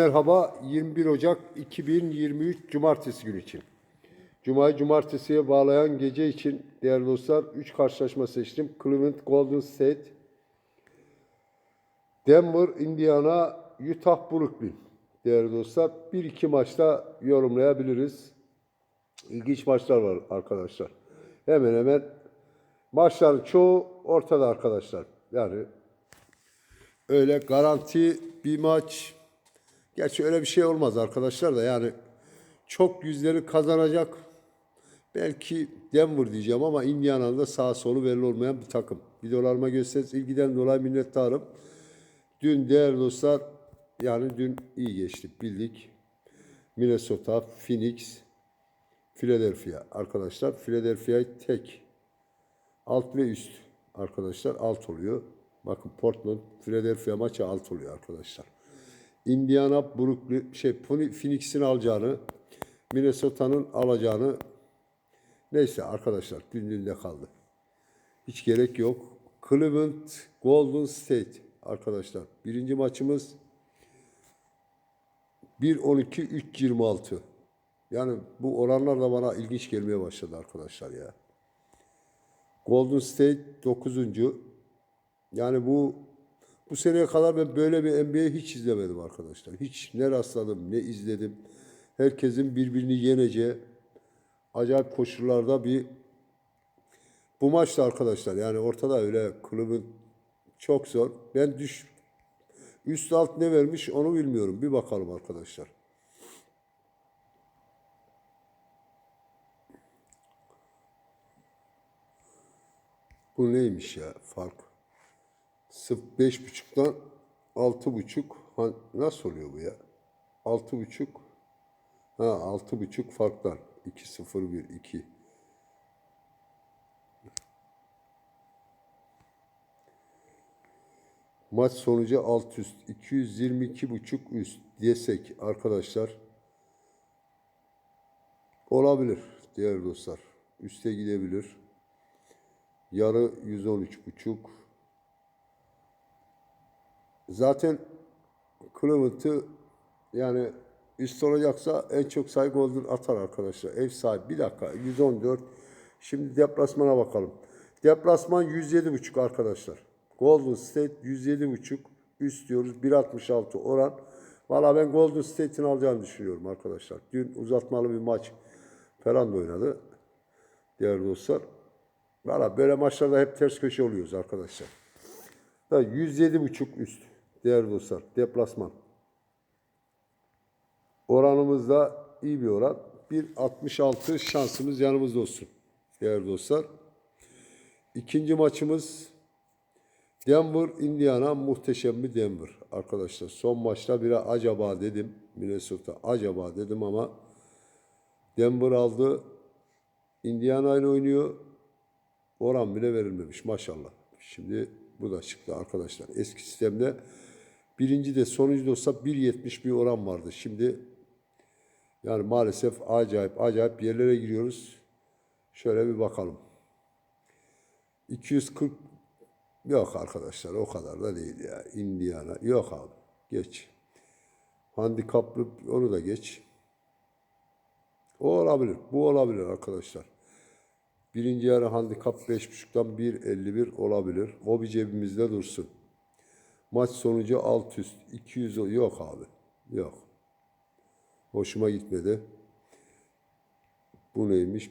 Merhaba 21 Ocak 2023 Cumartesi günü için. Cuma'yı cumartesiye bağlayan gece için değerli dostlar 3 karşılaşma seçtim. Cleveland Golden State, Denver, Indiana, Utah, Brooklyn. Değerli dostlar 1-2 maçta yorumlayabiliriz. İlginç maçlar var arkadaşlar. Hemen hemen maçların çoğu ortada arkadaşlar. Yani öyle garanti bir maç Gerçi öyle bir şey olmaz arkadaşlar da yani çok yüzleri kazanacak. Belki Denver diyeceğim ama Indiana'nın da sağ solu belli olmayan bir takım. Videolarıma gösteriniz ilgiden dolayı minnettarım. Dün değerli dostlar yani dün iyi geçtik bildik. Minnesota, Phoenix, Philadelphia arkadaşlar. Philadelphia'yı tek alt ve üst arkadaşlar alt oluyor. Bakın Portland, Philadelphia maçı alt oluyor arkadaşlar. Indiana, Brooklyn, şey Phoenix'in alacağını, Minnesota'nın alacağını neyse arkadaşlar dün dünde kaldı. Hiç gerek yok. Cleveland, Golden State arkadaşlar. Birinci maçımız 1-12-3-26. Yani bu oranlar da bana ilginç gelmeye başladı arkadaşlar ya. Golden State 9. Yani bu bu seneye kadar ben böyle bir NBA hiç izlemedim arkadaşlar. Hiç ne rastladım ne izledim. Herkesin birbirini yeneceği acayip koşullarda bir bu maçta arkadaşlar yani ortada öyle kulübün çok zor. Ben düş üst alt ne vermiş onu bilmiyorum. Bir bakalım arkadaşlar. Bu neymiş ya fark? Sıf beş buçuktan altı buçuk. Ha, nasıl oluyor bu ya? Altı buçuk. Ha altı buçuk farklar. İki sıfır bir iki. Maç sonucu alt üst. 222 buçuk üst desek arkadaşlar. Olabilir değerli dostlar. Üste gidebilir. Yarı 113 buçuk. Zaten Cleveland'ı yani üst olacaksa en çok sayı golden atar arkadaşlar. Ev sahibi. Bir dakika. 114. Şimdi deplasmana bakalım. Deplasman 107.5 arkadaşlar. Golden State 107.5 üst diyoruz. 1.66 oran. Valla ben Golden State'in alacağını düşünüyorum arkadaşlar. Dün uzatmalı bir maç falan da oynadı. Değerli dostlar. Valla böyle maçlarda hep ters köşe oluyoruz arkadaşlar. 107.5 üst değerli dostlar. Deplasman. Oranımız da iyi bir oran. 1.66 şansımız yanımızda olsun. Değerli dostlar. İkinci maçımız Denver, Indiana muhteşem bir Denver arkadaşlar. Son maçta bire acaba dedim. Minnesota acaba dedim ama Denver aldı. Indiana ile oynuyor. Oran bile verilmemiş maşallah. Şimdi bu da çıktı arkadaşlar. Eski sistemde birinci de sonuncu da olsa 1.70 bir oran vardı. Şimdi yani maalesef acayip acayip yerlere giriyoruz. Şöyle bir bakalım. 240 yok arkadaşlar o kadar da değil ya. Indiana yok abi. Geç. Handikaplı onu da geç. O olabilir. Bu olabilir arkadaşlar. Birinci yarı handikap 5.5'tan 1.51 olabilir. O bir cebimizde dursun. Maç sonucu alt üst. 200 o- yok abi. Yok. Hoşuma gitmedi. Bu neymiş?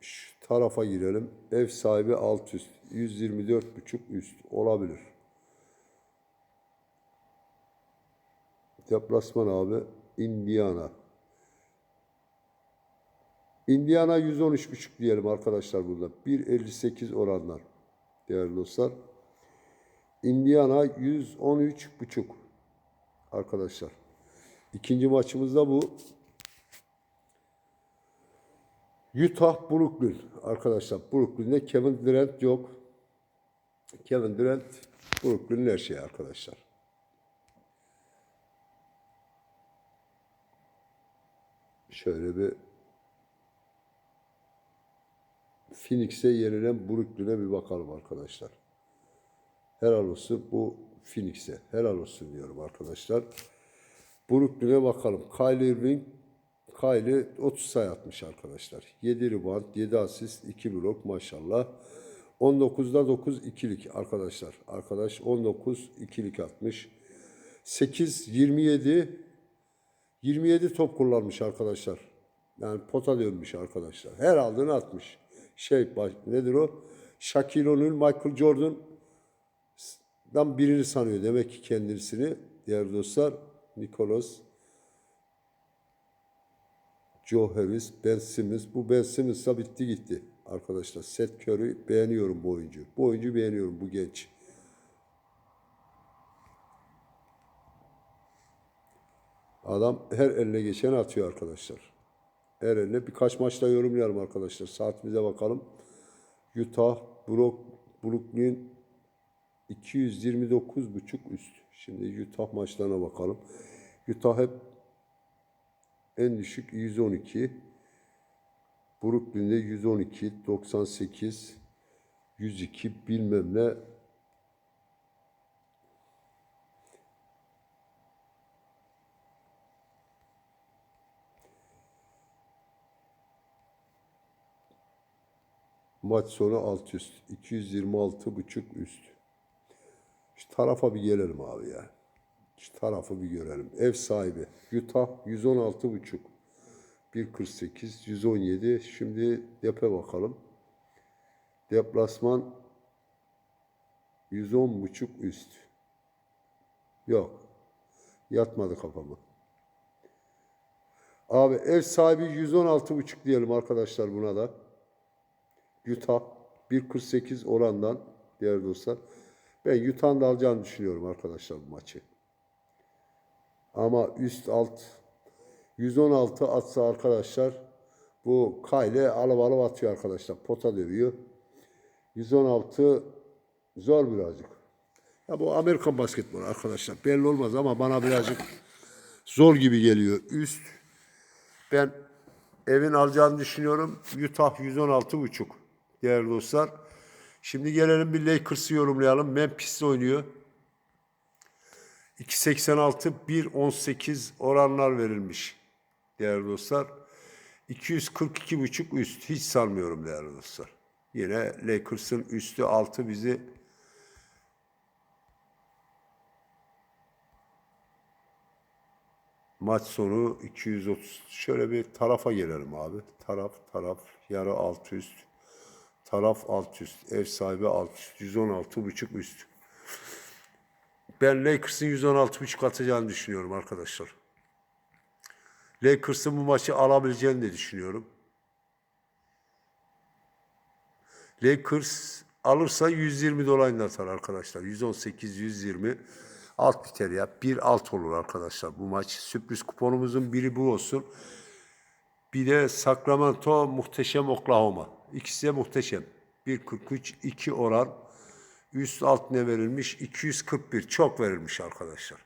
Şu tarafa girelim. Ev sahibi alt üst. 124.5 üst olabilir. Deplasman abi. Indiana. Indiana 113.5 diyelim arkadaşlar burada. 1.58 oranlar değerli dostlar. Indiana 113.5 arkadaşlar. İkinci maçımız da bu. Utah Brooklyn arkadaşlar. Brooklyn'de Kevin Durant yok. Kevin Durant Brooklyn'in her şeyi arkadaşlar. Şöyle bir Phoenix'e yenilen Brooklyn'e bir bakalım arkadaşlar. Helal olsun bu Phoenix'e. Helal olsun diyorum arkadaşlar. Brooklyn'e bakalım. Kylie Irving Kylie 30 sayı atmış arkadaşlar. 7 rebound, 7 asist, 2 blok maşallah. 19'da 9 ikilik arkadaşlar. Arkadaş 19 ikilik atmış. 8 27 27 top kullanmış arkadaşlar. Yani pota dönmüş arkadaşlar. Her aldığını atmış. Şey nedir o? Shaquille O'Neal, Michael Jordan'dan birini sanıyor demek ki kendisini. Diğer dostlar Nicholas Joe Harris, Ben Simmons. Bu Ben Simmons da bitti gitti arkadaşlar. Seth Curry beğeniyorum bu oyuncu. Bu oyuncu beğeniyorum bu genç. Adam her eline geçen atıyor arkadaşlar. Her eline birkaç maçta yorumlayalım arkadaşlar. Saatimize bakalım. Utah, Brook, Brooklyn 229.5 üst. Şimdi Utah maçlarına bakalım. Utah hep en düşük 112. Brooklyn'de 112, 98, 102 bilmem ne. Maç sonu alt üst. 226 buçuk üst. Şu tarafa bir gelelim abi ya. Şu tarafı bir görelim. Ev sahibi. Utah 116 buçuk. 1.48, 117. Şimdi depe bakalım. Deplasman 110 buçuk üst. Yok. Yatmadı kafama. Abi ev sahibi 116 buçuk diyelim arkadaşlar buna da. Utah 1.48 orandan değerli dostlar. Ben Utah'ın da alacağını düşünüyorum arkadaşlar bu maçı. Ama üst alt 116 atsa arkadaşlar bu Kyle alıp alıp atıyor arkadaşlar. Pota dövüyor. 116 zor birazcık. Ya bu Amerikan basketbolu arkadaşlar. Belli olmaz ama bana birazcık zor gibi geliyor. Üst ben evin alacağını düşünüyorum. Utah 116 buçuk değerli dostlar. Şimdi gelelim bir Lakers'ı yorumlayalım. Memphis'te oynuyor. 2.86 1.18 oranlar verilmiş değerli dostlar. 242.5 üst. Hiç sanmıyorum değerli dostlar. Yine Lakers'ın üstü altı bizi maç sonu 230. Şöyle bir tarafa gelelim abi. Taraf taraf yarı alt üst. Taraf alt üst. Ev sahibi alt üst. 116.5 üst. Ben Lakers'ın 116.5 atacağını düşünüyorum arkadaşlar. Lakers'ın bu maçı alabileceğini de düşünüyorum. Lakers alırsa 120 dolayında atar arkadaşlar. 118, 120 alt biter ya. Bir alt olur arkadaşlar bu maç. Sürpriz kuponumuzun biri bu olsun. Bir de Sacramento muhteşem Oklahoma. İkisi de muhteşem. 1.43 2 oran. Üst alt ne verilmiş? 241. Çok verilmiş arkadaşlar.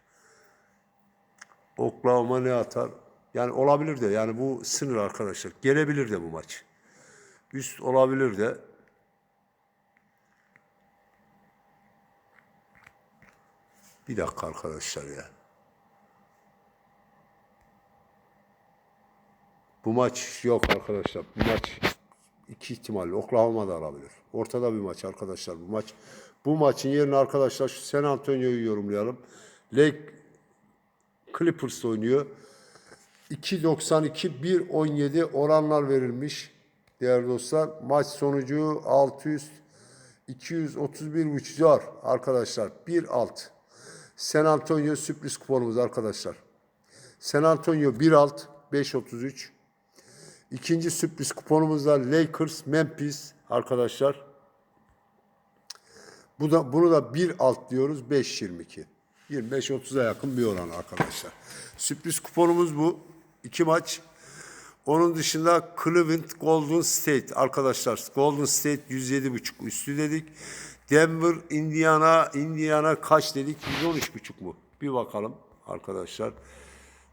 Oklahoma ne atar? Yani olabilir de yani bu sınır arkadaşlar. Gelebilir de bu maç. Üst olabilir de. Bir dakika arkadaşlar ya. Bu maç yok arkadaşlar. Bu maç iki ihtimalle Oklahoma da alabilir. Ortada bir maç arkadaşlar bu maç. Bu maçın yerine arkadaşlar şu San Antonio'yu yorumlayalım. Lake Clippers oynuyor. 2.92 1.17 oranlar verilmiş. Değerli dostlar maç sonucu 600 231 buçuk zor arkadaşlar. 1 alt. San Antonio sürpriz kuponumuz arkadaşlar. San Antonio 1 alt 5.33. İkinci sürpriz kuponumuzda Lakers Memphis arkadaşlar. Bu da bunu da 1 alt diyoruz 5.22. 25-30'a yakın bir oran arkadaşlar. Sürpriz kuponumuz bu. İki maç. Onun dışında Cleveland Golden State arkadaşlar. Golden State 107.5 üstü dedik. Denver Indiana Indiana kaç dedik? 113.5 mu? Bir bakalım arkadaşlar.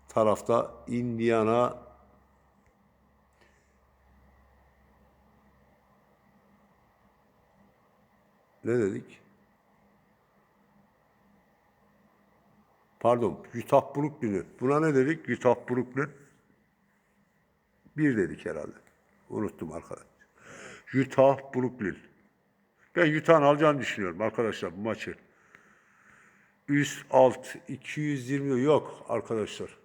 Tarafta Indiana ne dedik? Pardon. Utah Brooklyn'i. Buna ne dedik? Utah Brooklyn. Bir dedik herhalde. Unuttum arkadaşlar. Utah Brooklyn. Ben Utah'ın alacağını düşünüyorum arkadaşlar bu maçı. Üst alt 220 yok arkadaşlar.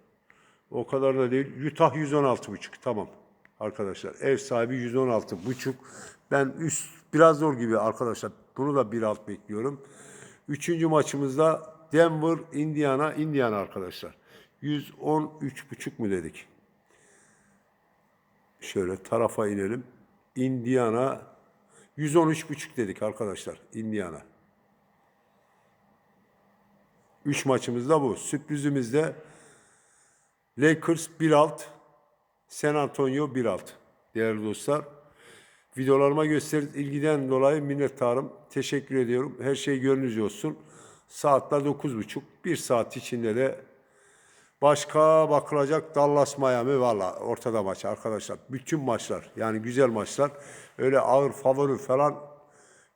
O kadar da değil. Utah 116,5 tamam arkadaşlar. Ev sahibi 116,5. Ben üst biraz zor gibi arkadaşlar. Bunu da bir alt bekliyorum. Üçüncü maçımızda Denver, Indiana, Indiana arkadaşlar. 113,5 mu dedik? Şöyle tarafa inelim. Indiana 113,5 dedik arkadaşlar. Indiana. Üç maçımız da bu. Sürprizimiz de Lakers 1 alt, San Antonio 1 alt. Değerli dostlar. Videolarıma gösterdiğiniz ilgiden dolayı minnettarım. Teşekkür ediyorum. Her şey gönlünüzce olsun. Saatler 9.30. Bir saat içinde de Başka bakılacak Dallas Miami valla ortada maç arkadaşlar. Bütün maçlar yani güzel maçlar. Öyle ağır favori falan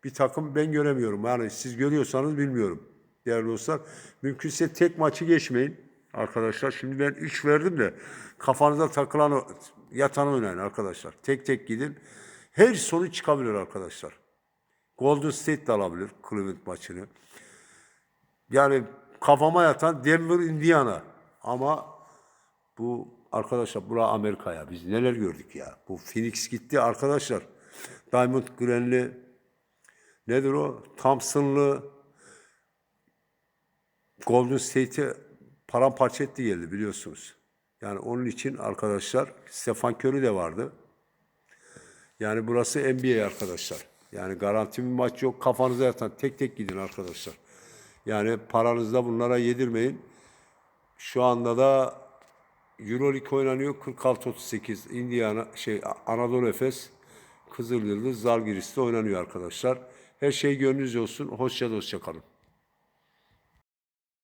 bir takım ben göremiyorum. Yani siz görüyorsanız bilmiyorum değerli dostlar. Mümkünse tek maçı geçmeyin arkadaşlar. Şimdi ben 3 verdim de kafanıza takılan yatanı oynayın arkadaşlar. Tek tek gidin. Her sonuç çıkabilir arkadaşlar. Golden State de alabilir Cleveland maçını. Yani kafama yatan Denver, Indiana. Ama bu arkadaşlar bura Amerika'ya. Biz neler gördük ya. Bu Phoenix gitti arkadaşlar. Diamond Green'li nedir o? Thompson'lı Golden State'i paramparça etti geldi biliyorsunuz. Yani onun için arkadaşlar Stefan Curry de vardı. Yani burası NBA arkadaşlar. Yani garanti bir maç yok. Kafanıza yatan tek tek gidin arkadaşlar. Yani paranızda bunlara yedirmeyin. Şu anda da Euroleague oynanıyor 46-38 Indiana şey Anadolu Efes Kızıl Yıldız Zalgiris'te oynanıyor arkadaşlar. Her şey gönlünüzce olsun. Hoşça hoşça kalın.